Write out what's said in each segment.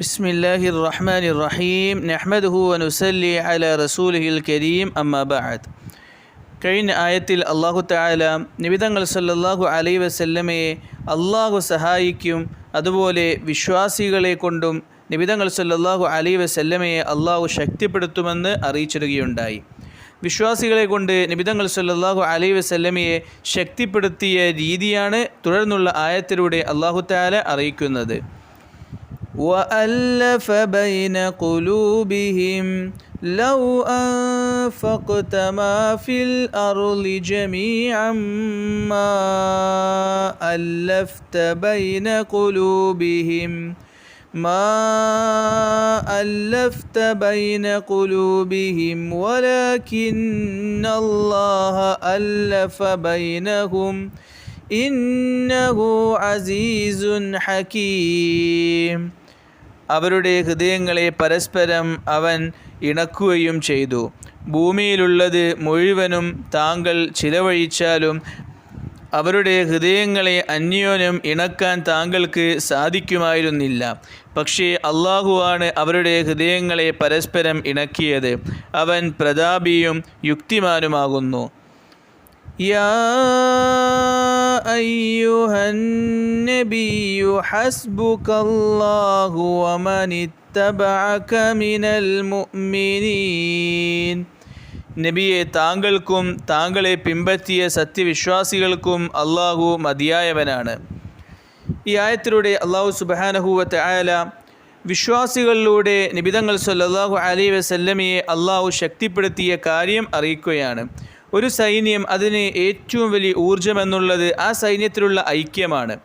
بسم الله الرحمن الرحيم نحمده ونسلي على رسوله الكريم أما بعد കഴിഞ്ഞ ആയത്തിൽ അള്ളാഹു താല നിബിതങ്ങൾ സല്ലല്ലാഹു അലൈ വസല്ലമയെ അള്ളാഹു സഹായിക്കും അതുപോലെ വിശ്വാസികളെ കൊണ്ടും നിബിതങ്ങൾ സല്ലല്ലാഹു അലൈ വസല്ലമയെ അള്ളാഹു ശക്തിപ്പെടുത്തുമെന്ന് അറിയിച്ചിടുകയുണ്ടായി വിശ്വാസികളെ കൊണ്ട് നിബിതങ്ങൾ സല്ലല്ലാഹു അലൈ വസല്ലമയെ ശക്തിപ്പെടുത്തിയ രീതിയാണ് തുടർന്നുള്ള ആയത്തിലൂടെ അള്ളാഹു താല അറിയിക്കുന്നത് وألف بين قلوبهم لو أنفقت ما في الأرض جميعا ما ألفت بين قلوبهم ما ألفت بين قلوبهم ولكن الله ألف بينهم إنه عزيز حكيم. അവരുടെ ഹൃദയങ്ങളെ പരസ്പരം അവൻ ഇണക്കുകയും ചെയ്തു. ഭൂമിയിലുള്ളത് മുഴുവനും താങ്കൾ ചിലവഴിച്ചാലും അവരുടെ ഹൃദയങ്ങളെ അന്യോന്യം ഇണക്കാൻ താങ്കൾക്ക് സാധിക്കുമായിരുന്നില്ല. പക്ഷേ അള്ളാഹുവാണ് അവരുടെ ഹൃദയങ്ങളെ പരസ്പരം ഇണക്കിയത്. അവൻ പ്രതാപിയും യുക്തിമാനുമാകുന്നു. يا أيها النبي حسبك الله ومن اتبعك من المؤمنين നബിയെ താങ്കൾക്കും താങ്കളെ പിമ്പറ്റിയ സത്യവിശ്വാസികൾക്കും അള്ളാഹു മതിയായവനാണ് ഈ ആയത്തിലൂടെ അള്ളാഹു സുബാനഹുവത്ത് ആയാല വിശ്വാസികളിലൂടെ നിബിതങ്ങൾ സല്ലാഹു അലൈ വസല്ലമയെ അള്ളാഹു ശക്തിപ്പെടുത്തിയ കാര്യം അറിയിക്കുകയാണ് ഒരു സൈന്യം അതിന് ഏറ്റവും വലിയ ഊർജമെന്നുള്ളത് ആ സൈന്യത്തിലുള്ള ഐക്യമാണ്.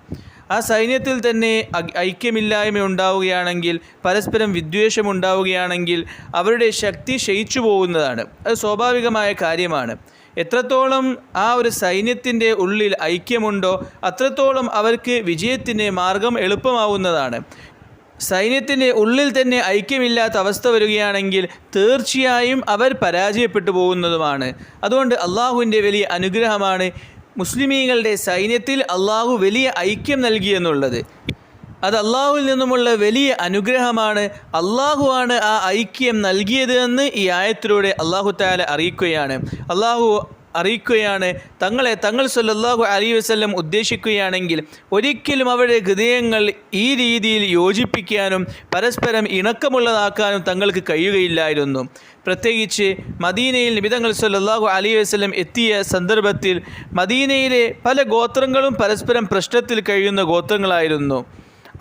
ആ സൈന്യത്തിൽ തന്നെ ഐക്യമില്ലായ്മ ഉണ്ടാവുകയാണെങ്കിൽ പരസ്പരം വിദ്വേഷം ഉണ്ടാവുകയാണെങ്കിൽ അവരുടെ ശക്തി ക്ഷയിച്ചു പോകുന്നതാണ്. അത് സ്വാഭാവികമായ കാര്യമാണ്. എത്രത്തോളം ആ ഒരു സൈന്യത്തിന്റെ ഉള്ളിൽ ഐക്യമുണ്ടോ അത്രത്തോളം അവർക്ക് വിജയത്തിന്റെ മാർഗം എളുപ്പമാവുന്നതാണ്. സൈന്യത്തിന്റെ ഉള്ളിൽ തന്നെ ഐക്യമില്ലാത്ത അവസ്ഥ വരികയാണെങ്കിൽ തീർച്ചയായും അവർ പരാജയപ്പെട്ടു പോകുന്നതുമാണ്. അതുകൊണ്ട് അള്ളാഹുവിന്റെ വലിയ അനുഗ്രഹമാണ് മുസ്ലിമീങ്ങളുടെ സൈന്യത്തിൽ അള്ളാഹു വലിയ ഐക്യം നൽകിയെന്നുള്ളത് അത് അള്ളാഹുവിൽ നിന്നുമുള്ള വലിയ അനുഗ്രഹമാണ് അള്ളാഹുവാണ് ആ ഐക്യം നൽകിയത് എന്ന് ഈ ആയത്തിലൂടെ അള്ളാഹു താല അറിയിക്കുകയാണ്. അള്ളാഹു അറിയിക്കുകയാണ്. തങ്ങളെ തങ്ങൾ സല്ലാഹു അലി വസ്ല്ലം ഉദ്ദേശിക്കുകയാണെങ്കിൽ ഒരിക്കലും അവരുടെ ഹൃദയങ്ങൾ ഈ രീതിയിൽ യോജിപ്പിക്കാനും പരസ്പരം ഇണക്കമുള്ളതാക്കാനും തങ്ങൾക്ക് കഴിയുകയില്ലായിരുന്നു. പ്രത്യേകിച്ച് മദീനയിൽ നിബിതങ്ങൾ സല്ലാഹു അലി വസല്ലം എത്തിയ സന്ദർഭത്തിൽ മദീനയിലെ പല ഗോത്രങ്ങളും പരസ്പരം പ്രശ്നത്തിൽ കഴിയുന്ന ഗോത്രങ്ങളായിരുന്നു.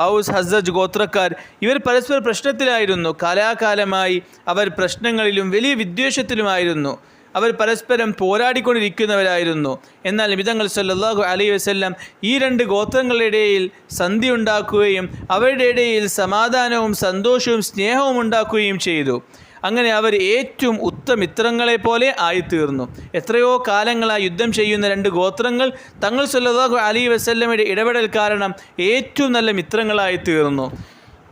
ഔസ് ഹസജ് ഗോത്രക്കാർ ഇവർ പരസ്പര പ്രശ്നത്തിലായിരുന്നു. കാലാകാലമായി അവർ പ്രശ്നങ്ങളിലും വലിയ വിദ്വേഷത്തിലുമായിരുന്നു. അവർ പരസ്പരം പോരാടിക്കൊണ്ടിരിക്കുന്നവരായിരുന്നു. എന്നാൽ മിതങ്ങൾ സല്ലാഹു അലൈഹി വസ്ല്ലാം ഈ രണ്ട് ഗോത്രങ്ങളുടെ ഇടയിൽ സന്ധി ഉണ്ടാക്കുകയും അവരുടെ ഇടയിൽ സമാധാനവും സന്തോഷവും സ്നേഹവും ഉണ്ടാക്കുകയും ചെയ്തു. അങ്ങനെ അവർ ഏറ്റവും ഉത്തമിത്രങ്ങളെ പോലെ ആയിത്തീർന്നു. എത്രയോ കാലങ്ങളായി യുദ്ധം ചെയ്യുന്ന രണ്ട് ഗോത്രങ്ങൾ തങ്ങൾ സല്ലാഹു അലി വസല്ലമയുടെ ഇടപെടൽ കാരണം ഏറ്റവും നല്ല മിത്രങ്ങളായി തീർന്നു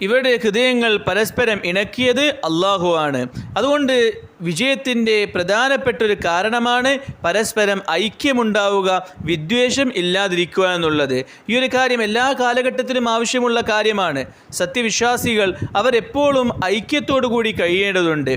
ഇവരുടെ ഹൃദയങ്ങൾ പരസ്പരം ഇണക്കിയത് അള്ളാഹുവാണ് അതുകൊണ്ട് വിജയത്തിന്റെ പ്രധാനപ്പെട്ട ഒരു കാരണമാണ് പരസ്പരം ഐക്യമുണ്ടാവുക വിദ്വേഷം ഇല്ലാതിരിക്കുക എന്നുള്ളത്. ഈ ഒരു കാര്യം എല്ലാ കാലഘട്ടത്തിലും ആവശ്യമുള്ള കാര്യമാണ്. സത്യവിശ്വാസികൾ അവരെപ്പോഴും ഐക്യത്തോടു കൂടി കഴിയേണ്ടതുണ്ട്.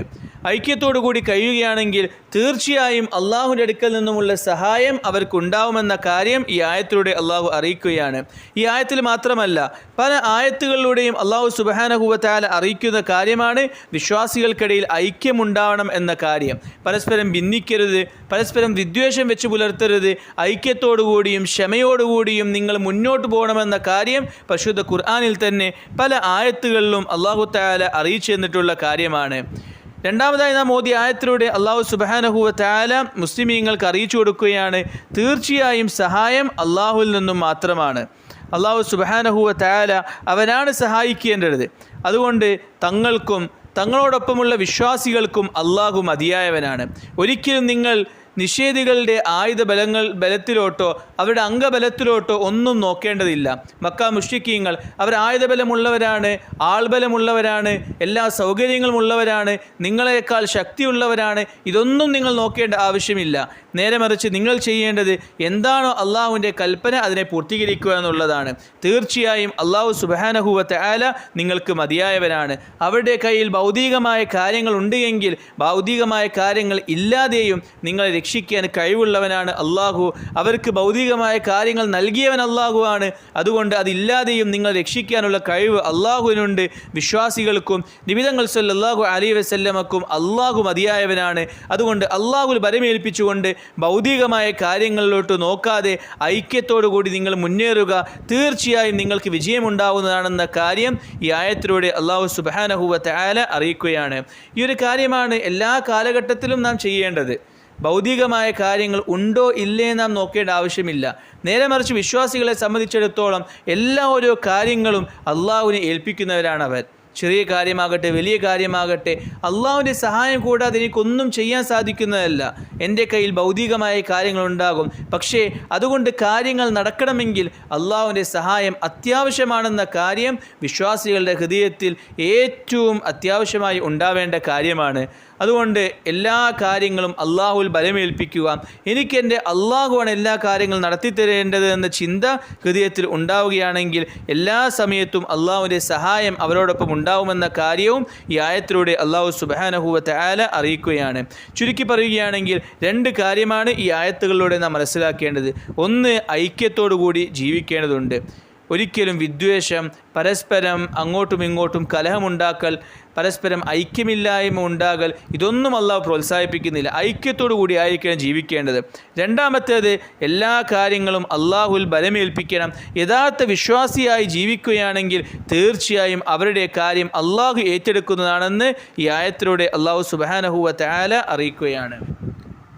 ഐക്യത്തോടു കൂടി കഴിയുകയാണെങ്കിൽ തീർച്ചയായും അള്ളാഹുവിന്റെ അടുക്കൽ നിന്നുമുള്ള സഹായം അവർക്കുണ്ടാവുമെന്ന കാര്യം ഈ ആയത്തിലൂടെ അള്ളാഹു അറിയിക്കുകയാണ്. ഈ ആയത്തിൽ മാത്രമല്ല പല ആയത്തുകളിലൂടെയും അള്ളാഹു സുബഹാനഹുവത്താല അറിയിക്കുന്ന കാര്യമാണ് വിശ്വാസികൾക്കിടയിൽ ഐക്യമുണ്ടാവണം എന്ന കാര്യം. പരസ്പരം ഭിന്നിക്കരുത് പരസ്പരം വിദ്വേഷം വെച്ച് പുലർത്തരുത് ഐക്യത്തോടുകൂടിയും ക്ഷമയോടുകൂടിയും നിങ്ങൾ മുന്നോട്ട് പോകണമെന്ന കാര്യം പരിശുദ്ധ ഖുർആാനിൽ തന്നെ പല ആയത്തുകളിലും അള്ളാഹു താല അറിയിച്ചു തന്നിട്ടുള്ള കാര്യമാണ്. രണ്ടാമതായി നാം മോദി ആയത്തിലൂടെ അള്ളാഹു സുബാനഹുവ താല മുസ്ലിമീങ്ങൾക്ക് അറിയിച്ചു കൊടുക്കുകയാണ്. തീർച്ചയായും സഹായം അള്ളാഹുവിൽ നിന്നും മാത്രമാണ്. അള്ളാഹു സുബാനഹുവ താല അവനാണ് സഹായിക്കേണ്ടത്. അതുകൊണ്ട് തങ്ങൾക്കും തങ്ങളോടൊപ്പമുള്ള വിശ്വാസികൾക്കും അള്ളാഹു മതിയായവനാണ്. ഒരിക്കലും നിങ്ങൾ നിഷേധികളുടെ ആയുധ ബലങ്ങൾ ബലത്തിലോട്ടോ അവരുടെ അംഗബലത്തിലോട്ടോ ഒന്നും നോക്കേണ്ടതില്ല. മക്ക മുഷ്ടിക്കീങ്ങൾ അവർ ആയുധബലമുള്ളവരാണ് ആൾബലമുള്ളവരാണ് എല്ലാ സൗകര്യങ്ങളും ഉള്ളവരാണ് നിങ്ങളെക്കാൾ ശക്തിയുള്ളവരാണ്. ഇതൊന്നും നിങ്ങൾ നോക്കേണ്ട ആവശ്യമില്ല. നേരെ മറിച്ച് നിങ്ങൾ ചെയ്യേണ്ടത് എന്താണോ അള്ളാഹുവിന്റെ കൽപ്പന അതിനെ പൂർത്തീകരിക്കുക എന്നുള്ളതാണ്. തീർച്ചയായും അള്ളാഹു സുബാനഹുവത്തെ ആല നിങ്ങൾക്ക് മതിയായവനാണ്. അവരുടെ കയ്യിൽ ഭൗതികമായ കാര്യങ്ങൾ ഉണ്ട് എങ്കിൽ ഭൗതികമായ കാര്യങ്ങൾ ഇല്ലാതെയും നിങ്ങളെ രക്ഷിക്കാൻ കഴിവുള്ളവനാണ് അള്ളാഹു. അവർക്ക് ഭൗതികമായ കാര്യങ്ങൾ നൽകിയവൻ അള്ളാഹു ആണ് അതുകൊണ്ട് അതില്ലാതെയും നിങ്ങൾ രക്ഷിക്കാനുള്ള കഴിവ് അള്ളാഹുവിനുണ്ട്. വിശ്വാസികൾക്കും നിബിതങ്ങൾ സല്ലല്ലാഹു അലി വസല്ലമക്കും അള്ളാഹു മതിയായവനാണ്. അതുകൊണ്ട് അള്ളാഹുൽ ബലമേൽപ്പിച്ചുകൊണ്ട് ഭൗതികമായ കാര്യങ്ങളിലോട്ട് നോക്കാതെ ഐക്യത്തോടു കൂടി നിങ്ങൾ മുന്നേറുക. തീർച്ചയായും നിങ്ങൾക്ക് വിജയമുണ്ടാവുന്നതാണെന്ന കാര്യം ഈ ആയത്തിലൂടെ അള്ളാഹു സുബാനഹുവ ആല അറിയിക്കുകയാണ്. ഈ ഒരു കാര്യമാണ് എല്ലാ കാലഘട്ടത്തിലും നാം ചെയ്യേണ്ടത്. ഭൗതികമായ കാര്യങ്ങൾ ഉണ്ടോ ഇല്ലേ നാം നോക്കേണ്ട ആവശ്യമില്ല. നേരെ മറിച്ച് വിശ്വാസികളെ സംബന്ധിച്ചിടത്തോളം എല്ലാ ഓരോ കാര്യങ്ങളും അള്ളാഹുവിനെ ഏൽപ്പിക്കുന്നവരാണ് അവർ ചെറിയ കാര്യമാകട്ടെ വലിയ കാര്യമാകട്ടെ അള്ളാഹുവിന്റെ സഹായം കൂടാതെ എനിക്കൊന്നും ചെയ്യാൻ സാധിക്കുന്നതല്ല. എന്റെ കയ്യിൽ ഭൗതികമായ കാര്യങ്ങളുണ്ടാകും പക്ഷേ അതുകൊണ്ട് കാര്യങ്ങൾ നടക്കണമെങ്കിൽ അള്ളാഹുവിന്റെ സഹായം അത്യാവശ്യമാണെന്ന കാര്യം വിശ്വാസികളുടെ ഹൃദയത്തിൽ ഏറ്റവും അത്യാവശ്യമായി ഉണ്ടാവേണ്ട കാര്യമാണ്. അതുകൊണ്ട് എല്ലാ കാര്യങ്ങളും അള്ളാഹുൽ ബലമേൽപ്പിക്കുക. എനിക്കെന്റെ അള്ളാഹുവാണ് എല്ലാ കാര്യങ്ങളും നടത്തിത്തരേണ്ടത് എന്ന ചിന്ത ഹൃദയത്തിൽ ഉണ്ടാവുകയാണെങ്കിൽ എല്ലാ സമയത്തും അള്ളാഹുവിന്റെ സഹായം അവരോടൊപ്പം ഉണ്ടാവുമെന്ന കാര്യവും ഈ ആയത്തിലൂടെ അള്ളാഹു സുബാനഹുവത്തെ ആല അറിയിക്കുകയാണ്. ചുരുക്കി പറയുകയാണെങ്കിൽ രണ്ട് കാര്യമാണ് ഈ ആയത്തുകളിലൂടെ നാം മനസ്സിലാക്കേണ്ടത്. ഒന്ന് ഐക്യത്തോടു കൂടി ജീവിക്കേണ്ടതുണ്ട്. ഒരിക്കലും വിദ്വേഷം പരസ്പരം അങ്ങോട്ടും ഇങ്ങോട്ടും കലഹമുണ്ടാക്കൽ പരസ്പരം ഐക്യമില്ലായ്മ ഉണ്ടാകൽ ഇതൊന്നും അള്ളാഹു പ്രോത്സാഹിപ്പിക്കുന്നില്ല. ഐക്യത്തോടു കൂടി ആയിരിക്കണം ജീവിക്കേണ്ടത്. രണ്ടാമത്തേത് എല്ലാ കാര്യങ്ങളും അള്ളാഹുൽ ബലമേൽപ്പിക്കണം. യഥാർത്ഥ വിശ്വാസിയായി ജീവിക്കുകയാണെങ്കിൽ തീർച്ചയായും അവരുടെ കാര്യം അള്ളാഹു ഏറ്റെടുക്കുന്നതാണെന്ന് ഈ ആയത്തിലൂടെ അള്ളാഹു സുബാനഹുവ താല അറിയിക്കുകയാണ്.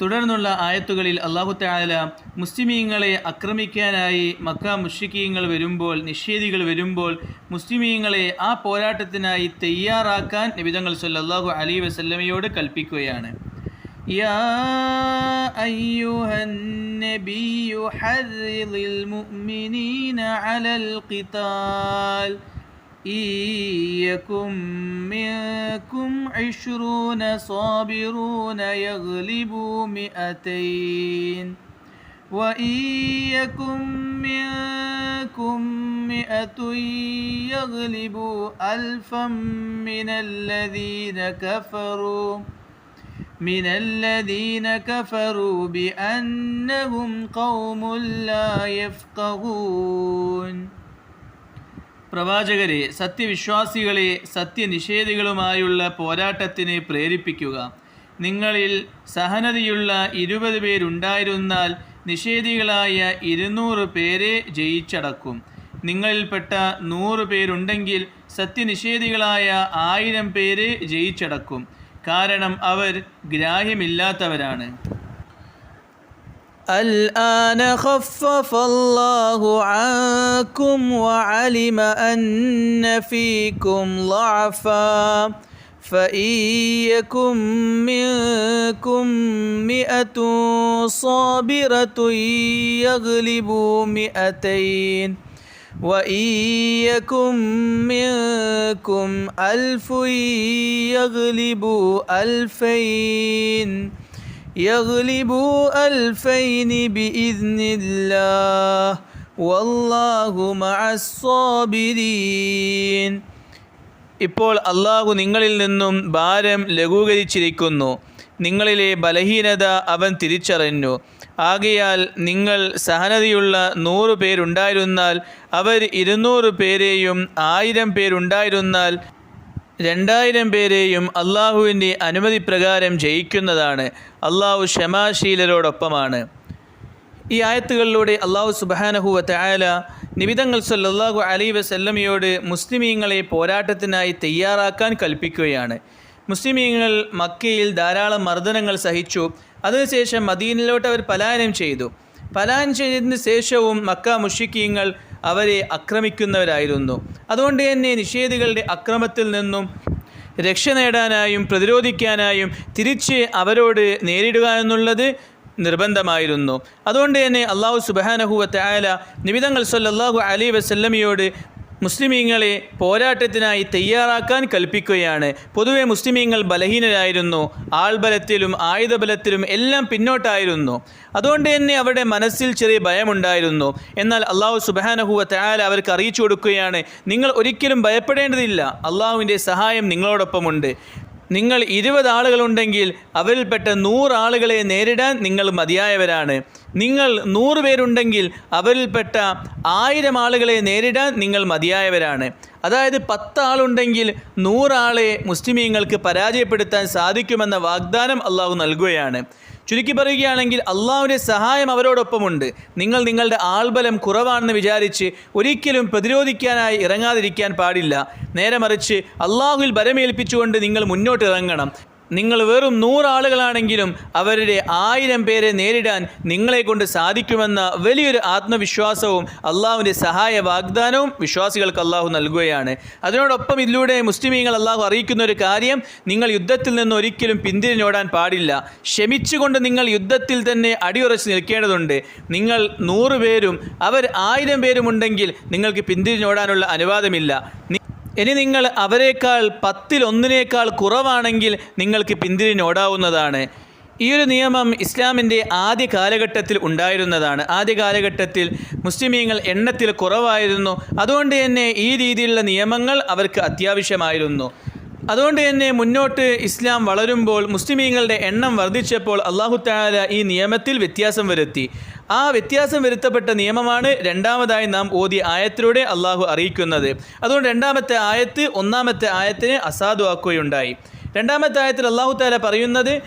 തുടർന്നുള്ള ആയത്തുകളിൽ അള്ളാഹു താല മുസ്ലിമീങ്ങളെ ആക്രമിക്കാനായി മക്ക മുഷിക്കീങ്ങൾ വരുമ്പോൾ നിഷേധികൾ വരുമ്പോൾ മുസ്ലിമീങ്ങളെ ആ പോരാട്ടത്തിനായി തയ്യാറാക്കാൻ നിബിതങ്ങൾ സല്ലല്ലാഹു അലൈ വസല്ലമയോട് കൽപ്പിക്കുകയാണ് يا أيها النبي حرض المؤمنين على القتال إن يكن منكم عشرون صابرون يغلبوا مئتين وإن يكن منكم مئة يغلبوا ألفا من الذين كفروا من الذين كفروا بأنهم قوم لا يفقهون പ്രവാചകരെ സത്യവിശ്വാസികളെ സത്യനിഷേധികളുമായുള്ള പോരാട്ടത്തിന് പ്രേരിപ്പിക്കുക. നിങ്ങളിൽ സഹനതയുള്ള ഇരുപത് പേരുണ്ടായിരുന്നാൽ നിഷേധികളായ ഇരുന്നൂറ് പേരെ ജയിച്ചടക്കും. നിങ്ങളിൽപ്പെട്ട നൂറ് പേരുണ്ടെങ്കിൽ സത്യനിഷേധികളായ ആയിരം പേരെ ജയിച്ചടക്കും. കാരണം അവർ ഗ്രാഹ്യമില്ലാത്തവരാണ്. الآن خفف الله عنكم وعلم أن فيكم ضعفا فإن يكن منكم مئة صابرة يغلبوا مئتين وإن يكن منكم ألف يغلبوا ألفين يغلبوا ألفين بإذن الله والله مع الصابرين ഇപ്പോൾ അള്ളാഹു നിങ്ങളിൽ നിന്നും ഭാരം ലഘൂകരിച്ചിരിക്കുന്നു നിങ്ങളിലെ ബലഹീനത അവൻ തിരിച്ചറിഞ്ഞു ആകയാൽ നിങ്ങൾ സഹനതയുള്ള നൂറ് പേരുണ്ടായിരുന്നാൽ അവർ ഇരുന്നൂറ് പേരെയും ആയിരം പേരുണ്ടായിരുന്നാൽ രണ്ടായിരം പേരെയും അള്ളാഹുവിന്റെ അനുമതി പ്രകാരം ജയിക്കുന്നതാണ്. അള്ളാഹു ക്ഷമാശീലരോടൊപ്പമാണ്. ഈ ആയത്തുകളിലൂടെ അള്ളാഹു സുബാനഹുവ തയാല നിബിതങ്ങൾ സല്ലാഹു അലൈ വസല്ലമയോട് മുസ്ലിമീങ്ങളെ പോരാട്ടത്തിനായി തയ്യാറാക്കാൻ കൽപ്പിക്കുകയാണ്. മുസ്ലിമീങ്ങൾ മക്കയിൽ ധാരാളം മർദ്ദനങ്ങൾ സഹിച്ചു. അതിനുശേഷം മദീനിലോട്ട് അവർ പലായനം ചെയ്തു. പലായനം ചെയ്തതിന് ശേഷവും മക്ക മുഷിക്കീങ്ങൾ അവരെ ആക്രമിക്കുന്നവരായിരുന്നു. അതുകൊണ്ട് തന്നെ നിഷേധികളുടെ അക്രമത്തിൽ നിന്നും രക്ഷ നേടാനായും പ്രതിരോധിക്കാനായും തിരിച്ച് അവരോട് നേരിടുക എന്നുള്ളത് നിർബന്ധമായിരുന്നു. അതുകൊണ്ട് തന്നെ അള്ളാഹു സുബാനഹുവത്തെ ആയ നിബിതങ്ങൾ സല്ലാഹു അലി വസല്ലമിയോട് മുസ്ലിമീങ്ങളെ പോരാട്ടത്തിനായി തയ്യാറാക്കാൻ കൽപ്പിക്കുകയാണ്. പൊതുവെ മുസ്ലിമീങ്ങൾ ബലഹീനരായിരുന്നു. ആൾബലത്തിലും ആയുധബലത്തിലും എല്ലാം പിന്നോട്ടായിരുന്നു. അതുകൊണ്ട് തന്നെ അവരുടെ മനസ്സിൽ ചെറിയ ഭയമുണ്ടായിരുന്നു. എന്നാൽ അള്ളാഹു സുബാനഹുവ തയാല അവർക്ക് അറിയിച്ചു കൊടുക്കുകയാണ്. നിങ്ങൾ ഒരിക്കലും ഭയപ്പെടേണ്ടതില്ല. അള്ളാഹുവിന്റെ സഹായം നിങ്ങളോടൊപ്പമുണ്ട്. നിങ്ങൾ ഇരുപത് ആളുകളുണ്ടെങ്കിൽ അവരിൽപ്പെട്ട നൂറ് ആളുകളെ നേരിടാൻ നിങ്ങൾ മതിയായവരാണ്. നിങ്ങൾ നൂറ് പേരുണ്ടെങ്കിൽ അവരിൽപ്പെട്ട ആയിരം ആളുകളെ നേരിടാൻ നിങ്ങൾ മതിയായവരാണ്. അതായത് പത്ത് ആളുണ്ടെങ്കിൽ നൂറാളെ മുസ്ലിമീങ്ങൾക്ക് പരാജയപ്പെടുത്താൻ സാധിക്കുമെന്ന വാഗ്ദാനം അള്ളാഹു നൽകുകയാണ്. ചുരുക്കി പറയുകയാണെങ്കിൽ അള്ളാഹുവിന്റെ സഹായം അവരോടൊപ്പമുണ്ട്. നിങ്ങൾ നിങ്ങളുടെ ആൾബലം കുറവാണെന്ന് വിചാരിച്ച് ഒരിക്കലും പ്രതിരോധിക്കാനായി ഇറങ്ങാതിരിക്കാൻ പാടില്ല. നേരെ മറിച്ച് അള്ളാഹുവിൽ ബലമേൽപ്പിച്ചുകൊണ്ട് നിങ്ങൾ മുന്നോട്ട് ഇറങ്ങണം. നിങ്ങൾ വെറും നൂറാളുകളാണെങ്കിലും അവരുടെ ആയിരം പേരെ നേരിടാൻ നിങ്ങളെ കൊണ്ട് സാധിക്കുമെന്ന വലിയൊരു ആത്മവിശ്വാസവും അള്ളാഹുവിന്റെ സഹായ വാഗ്ദാനവും വിശ്വാസികൾക്ക് അള്ളാഹു നൽകുകയാണ്. അതിനോടൊപ്പം ഇതിലൂടെ മുസ്ലിമീങ്ങൾ അള്ളാഹു അറിയിക്കുന്ന ഒരു കാര്യം നിങ്ങൾ യുദ്ധത്തിൽ നിന്ന് ഒരിക്കലും പിന്തിരിഞ്ഞോടാൻ പാടില്ല. ക്ഷമിച്ചുകൊണ്ട് നിങ്ങൾ യുദ്ധത്തിൽ തന്നെ അടിയുറച്ച് നിൽക്കേണ്ടതുണ്ട്. നിങ്ങൾ നൂറ് പേരും അവർ ആയിരം പേരുമുണ്ടെങ്കിൽ നിങ്ങൾക്ക് പിന്തിരിഞ്ഞോടാനുള്ള അനുവാദമില്ല. ഇനി നിങ്ങൾ അവരെക്കാൾ പത്തിലൊന്നിനേക്കാൾ കുറവാണെങ്കിൽ നിങ്ങൾക്ക് പിന്തിരിഞ്ഞോടാവുന്നതാണ്. ഈ ഒരു നിയമം ഇസ്ലാമിന്റെ ആദ്യ കാലഘട്ടത്തിൽ ഉണ്ടായിരുന്നതാണ്. ആദ്യ കാലഘട്ടത്തിൽ മുസ്ലിമീങ്ങൾ എണ്ണത്തിൽ കുറവായിരുന്നു. അതുകൊണ്ട് തന്നെ ഈ രീതിയിലുള്ള നിയമങ്ങൾ അവർക്ക് അത്യാവശ്യമായിരുന്നു. അതുകൊണ്ട് തന്നെ മുന്നോട്ട് ഇസ്ലാം വളരുമ്പോൾ മുസ്ലിമീങ്ങളുടെ എണ്ണം വർദ്ധിച്ചപ്പോൾ അള്ളാഹു താല ഈ നിയമത്തിൽ വ്യത്യാസം വരുത്തി. ആ വ്യത്യാസം വരുത്തപ്പെട്ട നിയമമാണ് രണ്ടാമതായി നാം ഓതിയ ആയത്തിലൂടെ അള്ളാഹു അറിയിക്കുന്നത്. അതുകൊണ്ട് രണ്ടാമത്തെ ആയത്ത് ഒന്നാമത്തെ ആയത്തിനെ അസാധുവാക്കുകയുണ്ടായി. രണ്ടാമത്തെ ആയത്തിൽ അള്ളാഹു താല പറയുന്നത്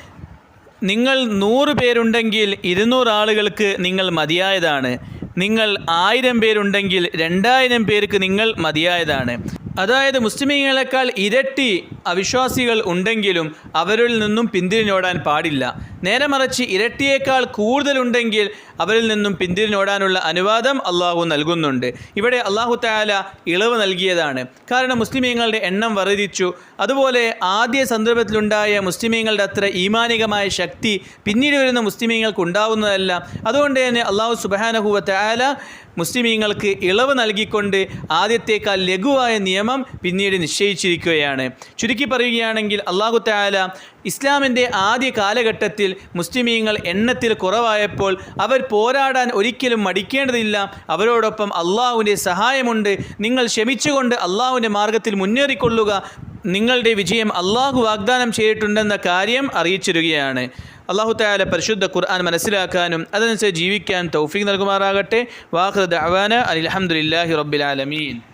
നിങ്ങൾ നൂറ് പേരുണ്ടെങ്കിൽ ഇരുന്നൂറ് ആളുകൾക്ക് നിങ്ങൾ മതിയായതാണ്. നിങ്ങൾ ആയിരം പേരുണ്ടെങ്കിൽ രണ്ടായിരം പേർക്ക് നിങ്ങൾ മതിയായതാണ്. അതായത് മുസ്ലിമീങ്ങളെക്കാൾ ഇരട്ടി അവിശ്വാസികൾ ഉണ്ടെങ്കിലും അവരിൽ നിന്നും പിന്തിരിഞ്ഞോടാൻ പാടില്ല. നേരെ മറിച്ച് ഇരട്ടിയേക്കാൾ കൂടുതലുണ്ടെങ്കിൽ അവരിൽ നിന്നും പിന്തിരിഞ്ഞോടാനുള്ള അനുവാദം അള്ളാഹു നൽകുന്നുണ്ട്. ഇവിടെ അള്ളാഹു താല ഇളവ് നൽകിയതാണ്. കാരണം മുസ്ലിമീങ്ങളുടെ എണ്ണം വർദ്ധിച്ചു. അതുപോലെ ആദ്യ സന്ദർഭത്തിലുണ്ടായ മുസ്ലിമീങ്ങളുടെ അത്ര ഈമാനികമായ ശക്തി പിന്നീട് വരുന്ന മുസ്ലിമീങ്ങൾക്ക് ഉണ്ടാവുന്നതല്ല. അതുകൊണ്ട് തന്നെ അള്ളാഹു സുബാനഹുവ താല മുസ്ലിമീങ്ങൾക്ക് ഇളവ് നൽകിക്കൊണ്ട് ആദ്യത്തേക്കാൾ ലഘുവായ നിയമം പിന്നീട് നിശ്ചയിച്ചിരിക്കുകയാണ്. ചുരുക്കി പറയുകയാണെങ്കിൽ അള്ളാഹു താല ഇസ്ലാമിന്റെ ആദ്യ കാലഘട്ടത്തിൽ മുസ്ലിമീങ്ങൾ എണ്ണത്തിൽ കുറവായപ്പോൾ അവർ പോരാടാൻ ഒരിക്കലും മടിക്കേണ്ടതില്ല. അവരോടൊപ്പം അള്ളാഹുവിന്റെ സഹായമുണ്ട്. നിങ്ങൾ ക്ഷമിച്ചുകൊണ്ട് അള്ളാഹുവിന്റെ മാർഗത്തിൽ മുന്നേറിക്കൊള്ളുക. നിങ്ങളുടെ വിജയം അള്ളാഹു വാഗ്ദാനം ചെയ്തിട്ടുണ്ടെന്ന കാര്യം അറിയിച്ചിരുകയാണ് അള്ളാഹു താല പരിശുദ്ധ ഖുർആൻ മനസ്സിലാക്കാനും അതനുസരിച്ച് ജീവിക്കാൻ തൗഫീഖ് നൽകുമാറാകട്ടെ. വാഹൃദ് അവാന അലഹമുല്ലാഹി റബ്ബിൽ ആലമീൻ.